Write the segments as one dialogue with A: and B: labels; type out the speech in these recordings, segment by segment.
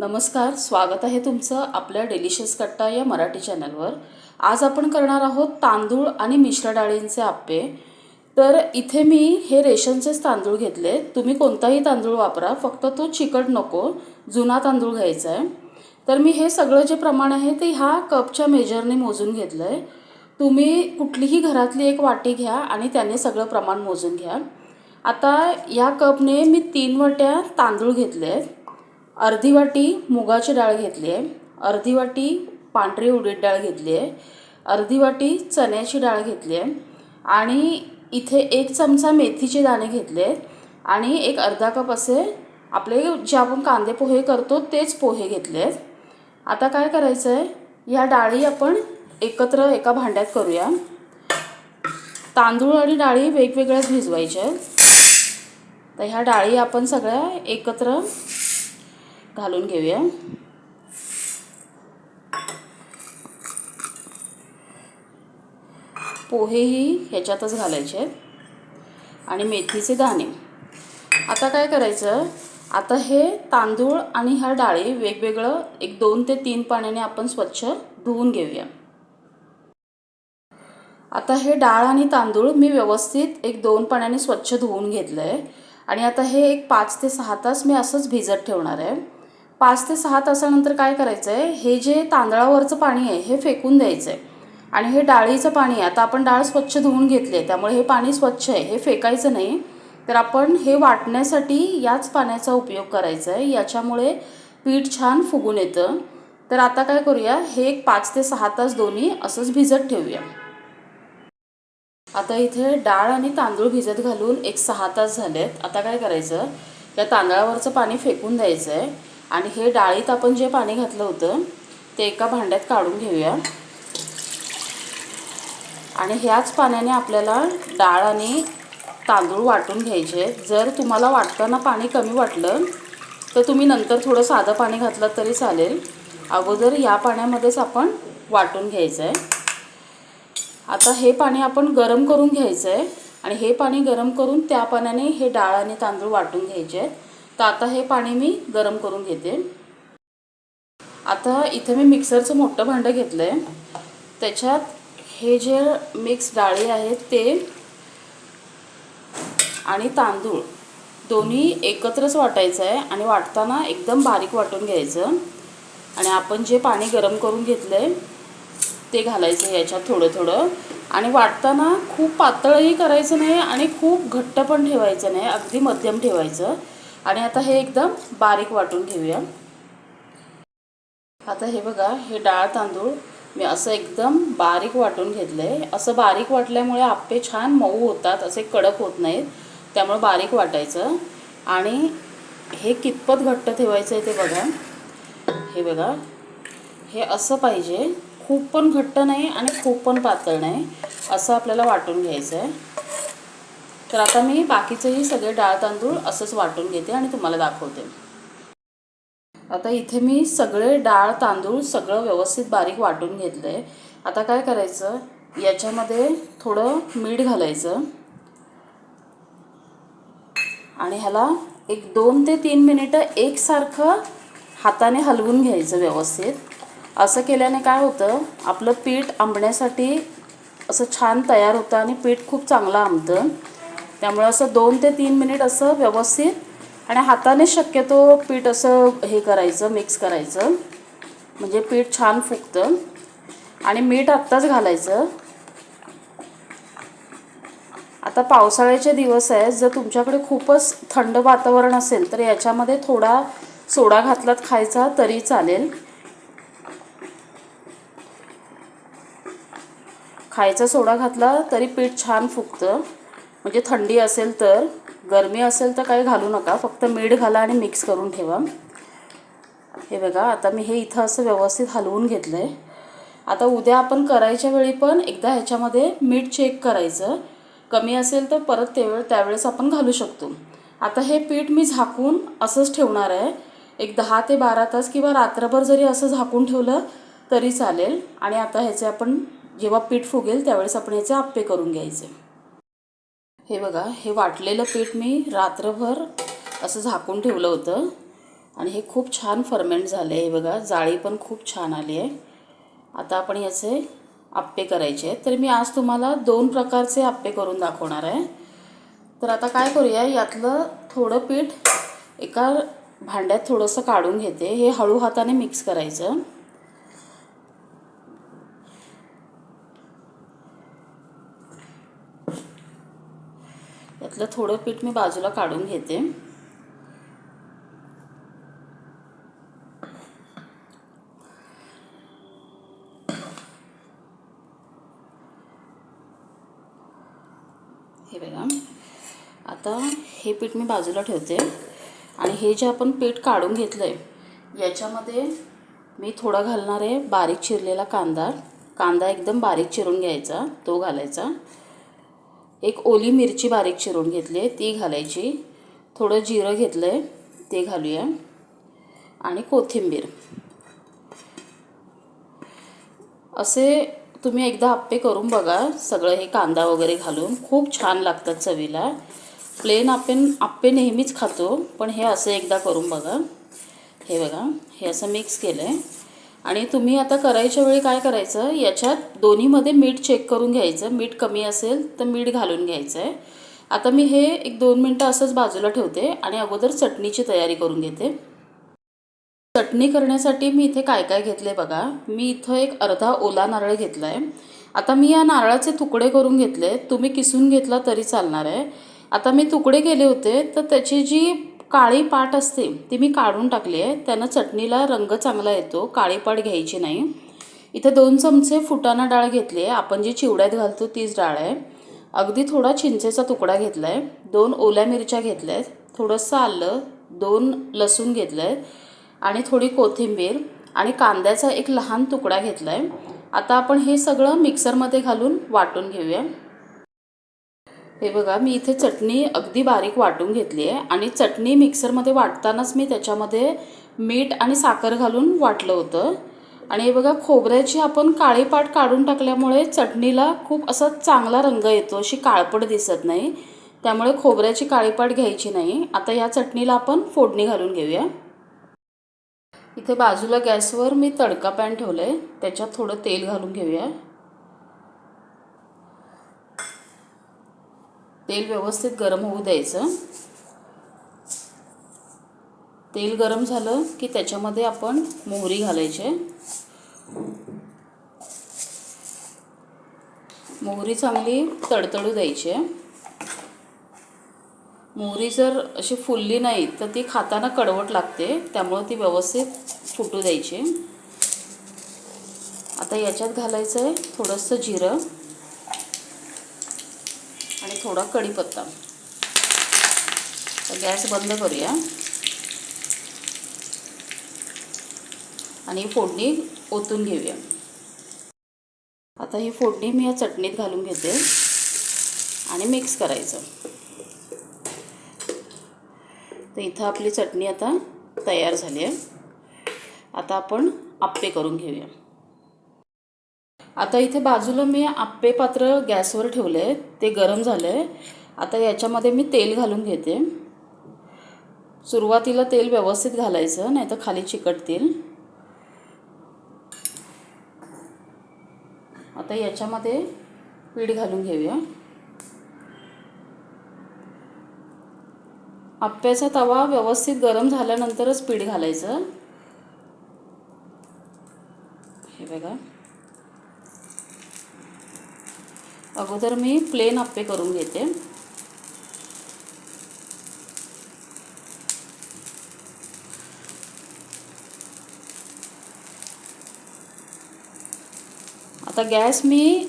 A: नमस्कार स्वागत आहे तुमचं आपल्या डेलिशियस कट्टा या मराठी चॅनलवर. आज आपण करणार आहोत तांदूळ आणि मिश्र डाळींचे आप्पे. तर इथे मी हे रेशनचेच तांदूळ घेतले. तुम्ही कोणताही तांदूळ वापरा फक्त तो चिकट नको जुना तांदूळ घ्यायचा आहे. तर मी हे सगळं जे प्रमाण आहे ते ह्या कपच्या मेजरने मोजून घेतलं आहे तुम्ही कुठलीही घरातली एक वाटी घ्या आणि त्याने सगळं प्रमाण मोजून घ्या. आता या कपने मी तीन वाट्या तांदूळ घेतले आहेत अर्धी वाटी मुगाची डाळ घेतली आहे. अर्धी वाटी पांढरी उडीद डाळ घेतली आहे. अर्धी वाटी चण्याची डाळ घेतली आहे. आणि इथे एक चमचा मेथीचे दाणे घेतले आहेत. आणि एक अर्धा कप असे आपले जे आपण कांदे पोहे करतो तेच पोहे घेतले आहेत. आता काय करायचं आहे? ह्या डाळी आपण एकत्र एका भांड्यात करूया. तांदूळ आणि डाळी वेगवेगळ्याच भिजवायच्या आहेत. तर ह्या डाळी आपण सगळ्या एकत्र घालून घेऊया. पोहेही ह्याच्यातच घालायचे आहेत. आणि मेथीचे दाणे. आता काय करायचं? आता हे तांदूळ आणि ह्या डाळी वेगवेगळं एक दोन ते तीन पाण्याने आपण स्वच्छ धुवून घेऊया. आता हे डाळ आणि तांदूळ मी व्यवस्थित एक दोन पाण्याने स्वच्छ धुवून घेतलं आहे आणि आता हे एक पाच ते सहा तास मी असंच भिजत ठेवणार आहे. पाच ते सहा तासानंतर काय करायचं आहे हे जे तांदळावरचं पाणी आहे हे फेकून द्यायचं आहे आणि हे डाळीचं पाणी आहे आता आपण डाळ स्वच्छ धुवून घेतली आहे त्यामुळे हे पाणी स्वच्छ आहे हे फेकायचं नाही. तर आपण हे वाटण्यासाठी याच पाण्याचा उपयोग करायचा आहे याच्यामुळे पीठ छान फुगून येतं. तर आता काय करूया हे एक पाच ते सहा तास दोन्ही असंच भिजत ठेवूया. आता इथे डाळ आणि तांदूळ भिजत घालून एक सहा तास झालेत. आता काय करायचं या तांदळावरचं पाणी फेकून द्यायचं आहे आणि हे डाळीत आपण जे पाणी घातलं होतं ते एका भांड्यात काढून घेऊया. आणि ह्याच पाण्याने आपल्याला डाळ आणि तांदूळ वाटून घ्यायचे. जर तुम्हाला वाटताना पाणी कमी वाटलं तर तुम्ही नंतर थोडं साधं पाणी घातलं तरी चालेल. अगोदर या पाण्यामध्येच आपण वाटून घ्यायचं आहे आता हे पाणी आपण गरम करून घ्यायचं आहे आणि हे पाणी गरम करून त्या पाण्याने हे डाळ आणि तांदूळ वाटून घ्यायचे. आहेत तर आता हे पाणी मी गरम करून घेते. आता इथे मी मिक्सरचं मोठं भांडं घेतलं आहे त्याच्यात हे जे मिक्स डाळी आहेत ते आणि तांदूळ दोन्ही एकत्रच वाटायचं आहे आणि वाटताना एकदम बारीक वाटून घ्यायचं. आणि आपण जे पाणी गरम करून घेतलं आहे ते घालायचं याच्यात थोडं थोडं. आणि वाटताना खूप पातळही करायचं नाही आणि खूप घट्ट पण ठेवायचं नाही अगदी मध्यम ठेवायचं. आणि आता हे एकदम बारीक वाटून घेऊया. आता हे बघा हे डाळ तांदूळ मी असं एकदम बारीक वाटून घेतलं आहे असं बारीक वाटल्यामुळे आप्पे छान मऊ होतात असे कडक होत नाहीत. त्यामुळे बारीक वाटायचं. आणि हे कितपत घट्ट ठेवायचं आहे ते बघा. हे बघा हे असं पाहिजे. खूप पण घट्ट नाही आणि खूप पण पातळ नाही. असं आपल्याला वाटून घ्यायचं आहे तर आता मी बाकीचेही सगळे डाळ तांदूळ असंच वाटून घेते आणि तुम्हाला दाखवते. आता इथे मी सगळे डाळ तांदूळ सगळं व्यवस्थित बारीक वाटून घेतलं आहे आता काय करायचं? याच्यामध्ये थोडं मीठ घालायचं. आणि ह्याला एक दोन ते तीन मिनिटं एकसारखं हाताने हलवून घ्यायचं व्यवस्थित. असं केल्याने काय होतं? आपलं पीठ आंबण्यासाठी असं छान तयार होतं आणि पीठ खूप चांगलं आंबतं. त्यामुळे असं दोन ते तीन मिनिट असं व्यवस्थित आणि हाताने शक्यतो पीठ असं हे करायचं मिक्स करायचं. म्हणजे पीठ छान फुगतं. आणि मीठ आत्ताच घालायचं. आता पावसाळ्याचे दिवस आहेत. जर तुमच्याकडे खूपच थंड वातावरण असेल तर याच्यामध्ये थोडा सोडा घातलात खायचा तरी चालेल. खायचा सोडा घातला तरी पीठ छान फुगतं. म्हणजे थंडी असेल तर गरमी असेल तर काही घालू नका. फक्त मीठ घाला आणि मिक्स करून ठेवा. हे बघा आता मी हे इथं असं व्यवस्थित हलवून घेतलं आहे आता उद्या आपण करायच्या वेळी पण एकदा ह्याच्यामध्ये मीठ चेक करायचं. कमी असेल तर परत त्यावेळ त्यावेळेस आपण घालू शकतो. आता हे पीठ मी झाकून असंच ठेवणार आहे. एक दहा ते बारा तास किंवा रात्रभर जरी असं झाकून ठेवलं तरी चालेल. आणि आता ह्याचे आपण जेव्हा पीठ फुगेल त्यावेळेस आपण ह्याचे आप्पे करून घ्यायचे. हे बघा हे वाटलेलं पीठ मी रात्रभर असं झाकून ठेवलं होतं. आणि हे खूप छान फर्मेंट झालं आहे हे बघा जाळी पण खूप छान आली आहे. आता आपण याचे आप्पे करायचे आहेत. तर मी आज तुम्हाला दोन प्रकारचे आप्पे करून दाखवणार आहे. तर आता काय करूया यातलं थोडं पीठ एका भांड्यात थोडंसं काढून घेते. हे हळू हाताने मिक्स करायचं. यातलं थोडं पीठ मी बाजूला काढून घेते. हे बघा. आता हे पीठ मी बाजूला ठेवते. आणि हे जे आपण पीठ काढून घेतलं आहे याच्यामध्ये मी थोडा घालणार आहे बारीक चिरलेला कांदा. कांदा एकदम बारीक चिरून घ्यायचा तो घालायचा. एक ओली मिरची बारीक चिरून घेतली आहे ती घालायची. थोडं जिरं घेतलं आहे ते घालूया. आणि कोथिंबीर. असे तुम्ही एकदा आप्पे करून बघा सगळं हे कांदा वगैरे घालून. खूप छान लागतात चवीला. प्लेन आपण आप्पे नेहमीच खातो पण हे असं एकदा करून बघा. हे बघा हे असं मिक्स केलं आहे आणि तुम्ही आता करायच्या वेळी काय करायचं याच्यात दोन्हीमध्ये मीठ चेक करून घ्यायचं. मीठ कमी असेल तर मीठ घालून घ्यायचं आहे आता मी हे एक दोन मिनटं असंच बाजूला ठेवते आणि अगोदर चटणीची तयारी करून घेते. चटणी करण्यासाठी मी इथे काय काय घेतलं आहे बघा. मी इथं एक अर्धा ओला नारळ घेतला आहे आता मी या नारळाचे तुकडे करून घेतले. तुम्ही किसून घेतला तरी चालणार आहे. आता मी तुकडे केले होते तर त्याची जी काळी पाट असते ती मी काढून टाकली आहे. त्यानं चटणीला रंग चांगला येतो काळी पाट घ्यायची नाही. इथे दोन चमचे फुटाणा डाळ घेतली आहे. आपण जी चिवड्यात घालतो तीच डाळ आहे. अगदी थोडा चिंचेचा तुकडा घेतला आहे दोन ओल्या मिरच्या घेतल्या आहेत थोडंसं आलं दोन लसूण घेतलं आहे आणि थोडी कोथिंबीर आणि कांद्याचा एक लहान तुकडा घेतला आहे आता आपण हे सगळं मिक्सरमध्ये घालून वाटून घेऊया. हे बघा मी इथे चटणी अगदी बारीक वाटून घेतली आहे आणि चटणी मिक्सरमध्ये वाटतानाच मी त्याच्यामध्ये मीठ आणि साखर घालून वाटलं होतं. आणि हे बघा खोबऱ्याची आपण काळी पाट काढून टाकल्यामुळे चटणीला खूप असा चांगला रंग येतो अशी काळपट दिसत नाही. त्यामुळे खोबऱ्याची काळीपाट घ्यायची नाही. आता या चटणीला आपण फोडणी घालून घेऊया. इथे बाजूला गॅसवर मी तडका पॅन ठेवलं आहे त्याच्यात थोडं तेल घालून घेऊया. तेल व्यवस्थित गरम होऊ द्यायचं. तेल गरम झालं की त्याच्यामध्ये आपण मोहरी घालायचे. मोहरी चांगली तडतडू द्यायची. आहे मोहरी जर अशी फुलली नाही तर ती खाताना कडवट लागते त्यामुळं ती व्यवस्थित फुटू द्यायची. आता याच्यात घालायचं आहे थोडंसं जिरं. थोडा कढीपत्ता. तर गॅस बंद करूया. आणि फोडणी ओतून घेऊया. आता ही फोडणी मी या चटणीत घालून घेते. आणि मिक्स करायचं. तर इथं आपली चटणी आता तयार झाली आहे. आता आपण आप्पे करून घेऊया. आता इथे बाजूला मी आप्पे पात्र गॅसवर ठेवले आहे ते गरम झालं आहे आता याच्यामध्ये मी तेल घालून घेते. सुरुवातीला तेल व्यवस्थित घालायचं नाही तर खाली चिकटतील. आता याच्यामध्ये पीठ घालून घेऊया. आप्याचा तवा व्यवस्थित गरम झाल्यानंतरच पीठ घालायचं. हे बघा. अगोदर मी प्लेन आप्पे करून घेते. आता गॅस मी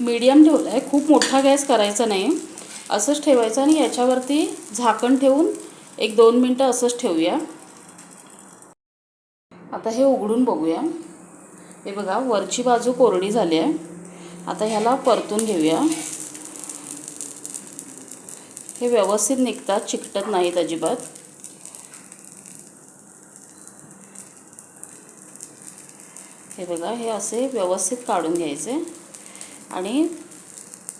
A: मीडियम ठेवला आहे खूप मोठा गॅस करायचा नाही. असंच ठेवायचं आणि याच्यावरती झाकण ठेवून एक दोन मिनटं असंच ठेवूया. आता हे उघडून बघूया. हे बघा वरची बाजू कोरडी झाली आहे. आता ह्याला परतून घेऊया. हे व्यवस्थित निघतात चिकटत नाहीत अजिबात. हे बघा हे असे व्यवस्थित काढून घ्यायचे. आणि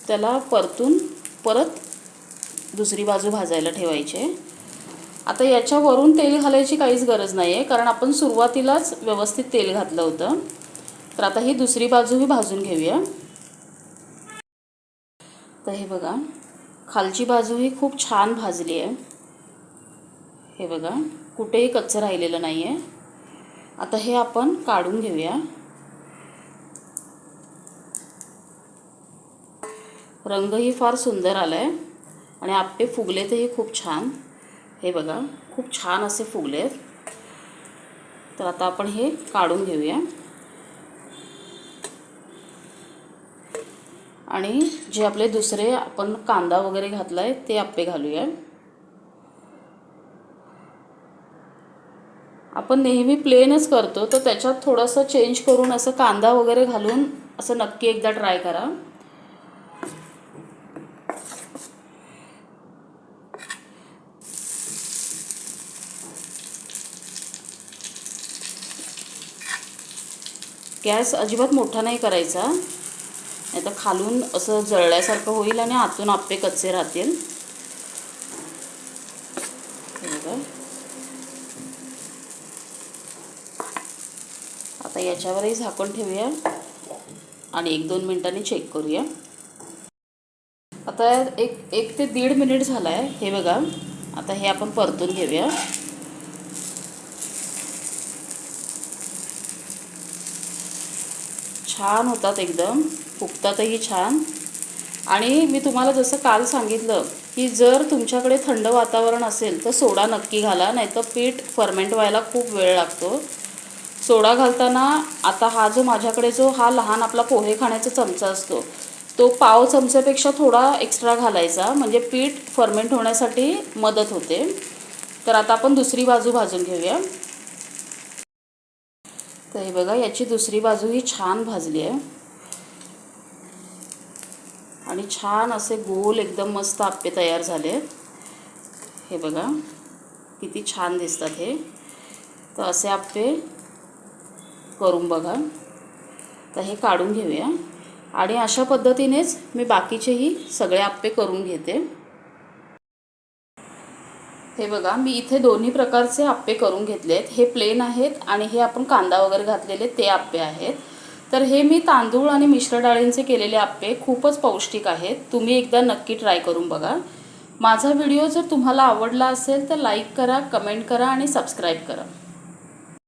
A: त्याला परतून परत दुसरी बाजू भाजायला ठेवायचे. आता याच्यावरून तेल घालायची काहीच गरज नाही आहे कारण आपण सुरुवातीलाच व्यवस्थित तेल घातलं होतं. तर आता ही दुसरी बाजूही भाजून घेऊया. तर हे बघा खालची बाजूही खूप छान भाजली आहे. हे बघा कुठेही कच्चं राहिलेलं नाही आहे आता हे आपण काढून घेऊया. रंगही फार सुंदर आला आहे आणि आप्पे फुगलेतही खूप छान. हे बघा खूप छान असे फुगले आहेत तर आता आपण हे काढून घेऊया. आणि जे आपले दुसरे आपण कांदा वगैरे घातला आहे ते आप्पे घालूया. आपण नेहमी प्लेनच करतो तर त्याच्यात थोडंसं चेंज करून असं कांदा वगैरे घालून असं नक्की एकदा ट्राय करा. गॅस अजिबात मोठा नाही करायचा. नाही तर खालून असं जळल्यासारखं होईल आणि आतून आप्पे कच्चे राहतील. हे आता याच्यावरही झाकण ठेवूया. आणि एक दोन मिनिटांनी चेक करूया. आता एक एक ते दीड मिनिट झाला आहे हे बघा. आता हे आपण परतून घेऊया. छान होतात एकदम. फुगतातही छान. आणि मी तुम्हाला जसं काल सांगितलं की जर तुमच्याकडे थंड वातावरण असेल तर सोडा नक्की घाला नाहीतर पीठ फर्मेंट व्हायला खूप वेळ लागतो. सोडा घालताना आता हा जो माझ्याकडे जो हा लहान आपला पोहे खाण्याचा चमचा असतो तो पाव चमच्यापेक्षा थोडा एक्स्ट्रा घालायचा म्हणजे पीठ फर्मेंट होण्यासाठी मदत होते. तर आता आपण दुसरी बाजू भाजून घेऊया. तर हे बघा याची दुसरी बाजू ही छान भाजली आहे. आणि छान असे गोल एकदम मस्त आप्पे तयार झाले. हे बघा किती छान दिसतात हे. तर असे आप्पे करून बघा. तर हे काढून घेऊया. आणि अशा पद्धतीनेच मी बाकीचेही सगळे आप्पे करून घेते. हे बघा मी इथे दोन्ही प्रकारचे आप्पे करून घेतले आहेत हे प्लेन आहेत आणि हे आपण कांदा वगैरे घातलेले ते आप्पे आहेत. तर हे मी तांदूळ आणि मिश्र डाळींचे केलेले आप्पे खूपच पौष्टिक आहेत. तुम्ही एकदा नक्की ट्राय करून बघा. माझा व्हिडिओ जर तुम्हाला आवडला असेल तर लाईक करा कमेंट करा आणि सबस्क्राईब करा.